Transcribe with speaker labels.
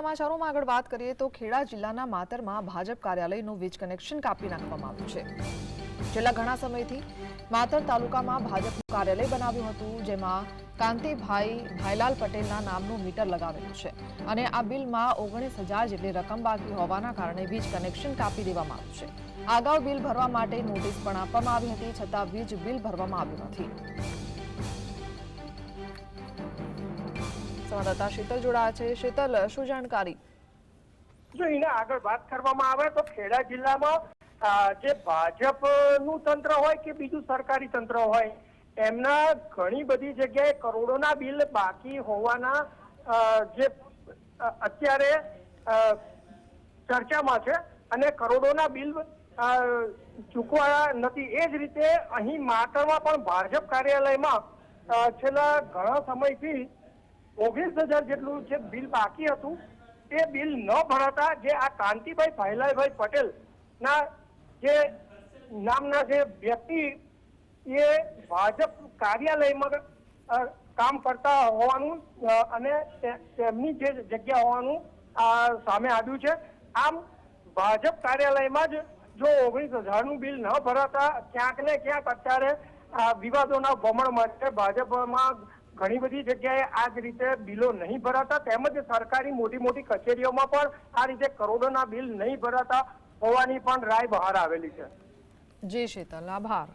Speaker 1: સમાચારોમાં આગળ વાત કરીએ તો ખેડા જિલ્લાના માતરમાં ભાજપ કાર્યાલયનું વીજ કનેક્શન કાપી નાખવામાં આવ્યું છે. છેલ્લા ઘણા સમયથી માતર તાલુકામાં ભાજપનું કાર્યાલય બનાવ્યું હતું, જેમાં કાંતિભાઈ ભાઈલાલ પટેલના નામનું મીટર લગાવેલું છે અને આ બિલમાં ઓગણીસ હજાર જેટલી રકમ બાકી હોવાના કારણે વીજ કનેક્શન કાપી દેવામાં આવ્યું છે. અગાઉ બિલ ભરવા માટે નોટિસ પણ આપવામાં આવી હતી, છતાં વીજ બિલ ભરવામાં આવ્યું નથી. સંવાદદાતા શીતલ જોડાયા છે. શીતલ, શું જાણકારી?
Speaker 2: જો એને આગળ વાત કરવામાં આવે તો ખેડા જિલ્લામાં જે ભાજપનું તંત્ર હોય કે બીજું સરકારી તંત્ર હોય, એમના ઘણી બધી જગ્યાએ કરોડોના બિલ બાકી હોવાના જે અત્યારે ચર્ચામાં છે અને કરોડોના બિલ ચૂકવાયા નથી. એ જ રીતે અહીં માતરમાં પણ ભાજપ કાર્યાલયમાં છેલ્લા ઘણા સમયથી ઓગણીસ હજાર જેટલું જે બિલ બાકી હતું, એ બિલ ન ભરાતા જે આ કાંતિભાઈ ભાઈલાભાઈ પટેલ ના જે નામના જે વ્યક્તિ, એ ભાજપ કાર્યાલયમાં કામ કરતા હોવાનું અને તેમની જે જગ્યા હોવાનું આ સામે આવ્યું છે. આમ ભાજપ કાર્યાલયમાં જ જો ઓગણીસ હજારનું બિલ ન ભરાતા, ક્યાંક ને ક્યાંક અત્યારે આ વિવાદોના ભમણ માટે ભાજપમાં ઘણી બધી જગ્યાએ આ જ રીતે બિલો નહીં ભરાતા, તેમજ સરકારી મોટી મોટી કચેરીઓમાં પણ આ રીતે કરોડોના બિલ નહીં ભરાતા હોવાની પણ રાય બહાર આવેલી છે.
Speaker 1: જી શીતલ આભાર.